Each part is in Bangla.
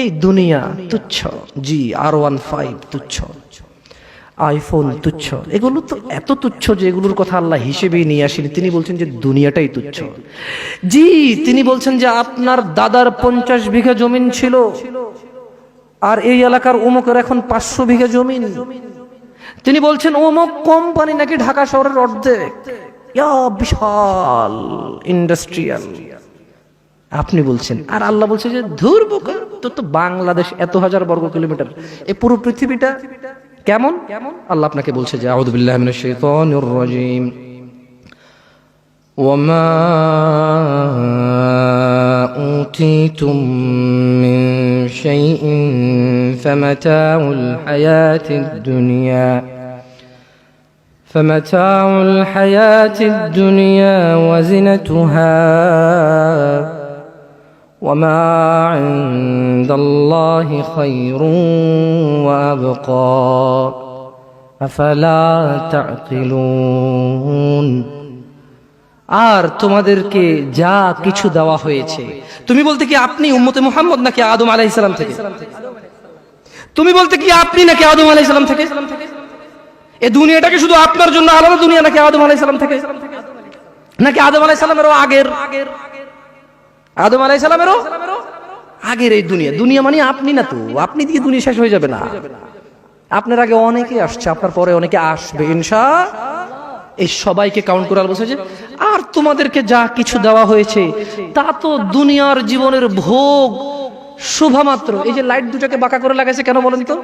এই দুনিয়া তুচ্ছ, জি আর ওয়ান ফাইভ তুচ্ছ আইফোন তুচ্ছ। এগুলো তো এত তুচ্ছ যে এগুলোর কথা আল্লাহ হিসেবেই নিয়ে আসেনি। তিনি বলছেন যে দুনিয়াটাই তুচ্ছ। জি, তিনি বলছেন যে আপনার দাদার পঞ্চাশ বিঘা জমিন ছিল, আর এই এলাকার অমুকের এখন পাঁচশো বিঘা জমিন। তিনি বলছেন অমুক কোম্পানি নাকি ঢাকা শহরের অর্ধেক। বিশাল, ইন্ডাস্ট্রিয়াল। আপনি বলছেন আর আল্লাহ বলছে যে ধুর বোকা তো তো বাংলাদেশ এত হাজার বর্গ কিলোমিটার এই পুরো পৃথিবীটা কেমন কেমন আল্লাহ আপনাকে বলছে যে আউযু বিল্লাহি মিনাশ শাইতানির রাজিম وما أوتيتم من شيء فمتاع الحياة الدنيا فمتاع الحياة الدنيا وزنتها وما عند الله خير وأبقى أفلا تعقلون আর তোমাদেরকে যা কিছু দেওয়া হয়েছে তুমি বলতে কি আপনি উম্মতে মুহাম্মদ নাকি আদম আলাইহিস সালাম থেকে তুমি বলতে কি আপনি নাকি আদম আলাইহিস সালাম থেকে এই দুনিয়াটাকে শুধু আপনার জন্য আলাদা দুনিয়া নাকি আদম আলাইহিস সালাম থেকে নাকি আদম আলাইহিস সালামেরও আগের আদম আলাইহিস সালামেরও আগের এই দুনিয়া। দুনিয়া মানে আপনি না তো। আপনি দিয়ে দুনিয়া শেষ হয়ে যাবে না। আপনার আগে অনেকে আসছে, আপনার পরে অনেকে আসবে ইনশা এই সবাইকে কাউন্ট করে বসেছে আর তোমাদেরকে যা কিছু দেওয়া হয়েছে, তা তো দুনিয়ার জীবনের ভোগ। শোভা মাত্র এই যে লাইট দুটাকে বাঁকা করে লাগাইছে কেন বলেন তো?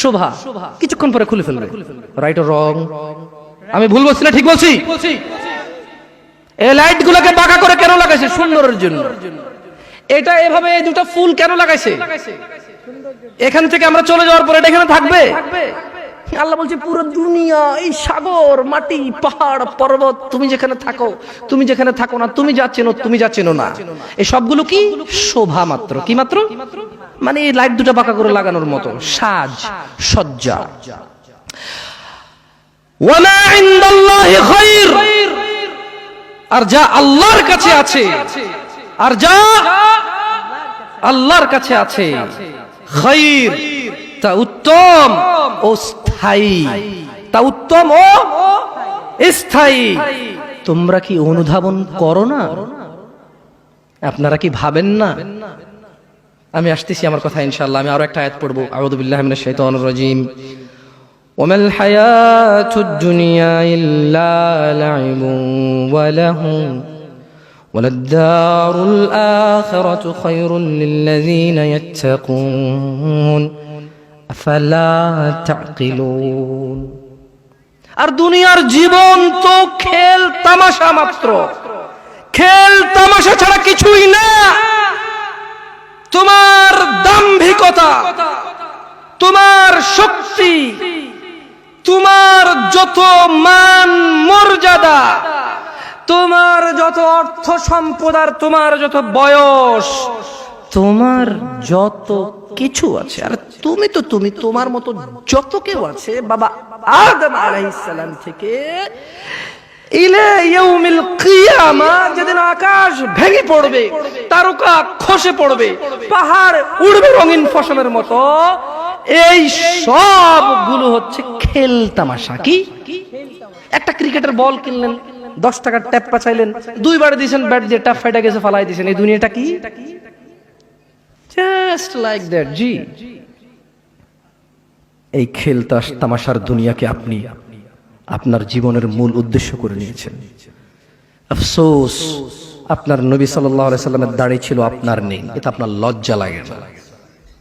শোভা। কিছুক্ষণ পরে খুলে ফেলবে। রাইট রং আমি ভুল বলছি না? ঠিক বলছি? এই লাইট গুলোকে বাঁকা করে কেন লাগাইছে? সুন্দরের জন্য। এটা এভাবে এই দুটো ফুল কেন লাগাইছে? এখান থেকে আমরা চলে যাওয়ার পরে এটা এখানে থাকবে? আল্লাহ বলছে, পুরো দুনিয়া, এই সাগর, মাটি, পাহাড়, পর্বত, তুমি যেখানে থাকো, তুমি যেখানে থাকো না, তুমি যা চেনো, তুমি যা চেনো না। এই সবগুলো কি? শোভা মাত্র। কি মাত্র? মানে এই লাইট দুটো বাঁকা করে লাগানোর মতো সাজ, সজ্জা। ওয়ামা ইনদাল্লাহি খায়র আর যা আল্লাহর কাছে আছে, আর যা আল্লাহর কাছে আছে তা উত্তম ও স্থায়ী, তা উত্তম ও স্থায়ী। তোমরা কি অনুধাবন করো না? আপনারা কি ভাবেন না? আমি আসতেছি আমার কথা ইনশাআল্লাহ, আমি আরও একটা আয়াত পড়ব। আউযু বিল্লাহি মিনাশ শাইতানির রাজিম। وما الحياة الدنيا إلا لعب وله وللدار الآخرة خير للذين يتقون أفلا تعقلون আর দুনিয়ার জীবন তো খেল তামাশা মাত্র খেল তামাশা ছাড়া কিছুই না তোমার দাম্ভিকতা তোমার শক্তি তোমার যত মান, মর্যাদা, তোমার যত অর্থ সম্পদ আর তোমার যত বয়স, তোমার যত কিছু আছে, আর তুমি তো, তুমি তোমার মতো যত কেউ আছে, বাবা আদম আলাইহিস সালাম থেকে যেদিন আকাশ ভেঙে পড়বে, তারকা খসে পড়বে, পাহাড় উড়বে রঙিন ফসলের মতো এই সবগুলো হচ্ছে খেল তামাশা, কি? একটা ক্রিকেটের বল কিনলেন, দশ টাকার ট্যাপ পাচাইলেন, দুইবার দিয়েছেন ব্যাট দিয়ে ট্যাপ ফাইটা গেছে, ফালাই দিয়েছেন। এই দুনিয়াটা কি? জাস্ট লাইক দ্যাট জি। এই খেল তামাশার দুনিয়াকে আপনি আপনার জীবনের মূল উদ্দেশ্য করে নিয়েছেন। আফসোস, আপনার নবী সাল্লাহ সাল্লামের দাড়ি ছিল আপনার নেই, এটা আপনার লজ্জা লাগে না।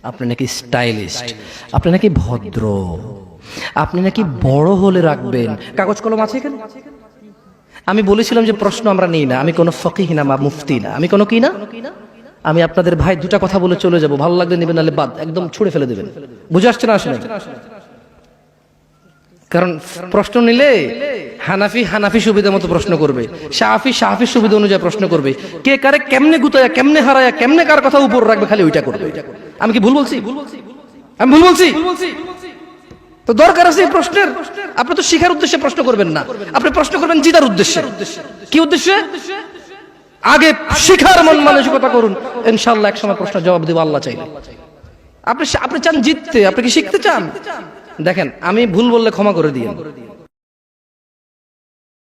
আপনি নাকি স্টাইলিস্ট, আপনি নাকি ভদ্র, আপনি নাকি বড় হলে রাখবেন। কাগজ কলম আছে এখানে? আমি বলেছিলাম যে প্রশ্ন আমরা নেই না, আমি কোনো ফকিহ না বা মুফতি না। আমি কোনো কি না? আমি আপনাদের ভাই দুটা কথা বলে চলে যাব। ভালো লাগলে নেবেন, নাহলে বাদ, একদম ছুড়ে ফেলে দেবেন। বুঝে আসছে না আসলে কারণ প্রশ্ন নিলে হানাফি হানাফি সুবিধা মতো প্রশ্ন করবে শাহাফি শাহাফি সুবিধা অনুযায়ী প্রশ্ন করবে। কে কারে কেমনে গুতায়া, কেমনে হারায়া, কেমনে কার কথা উপর রাখবে, খালি ওইটা করবে। আমি কি ভুল বলছি? আমি ভুল বলছি? তো দরকার আছে প্রশ্নের? আপনি তো শিখার উদ্দেশ্যে প্রশ্ন করবেন না। আপনি প্রশ্ন করবেন জিতার উদ্দেশ্যে। কি উদ্দেশ্যে? আগে শিখার মন মানসিকতা করুন। ইনশাল্লাহ এক সময় প্রশ্ন জবাব দিব, আল্লাহ চাইলে। আপনি আপনি চান জিততে। আপনি কি শিখতে চান? দেখেন, আমি ভুল বললে ক্ষমা করে দিয়েন।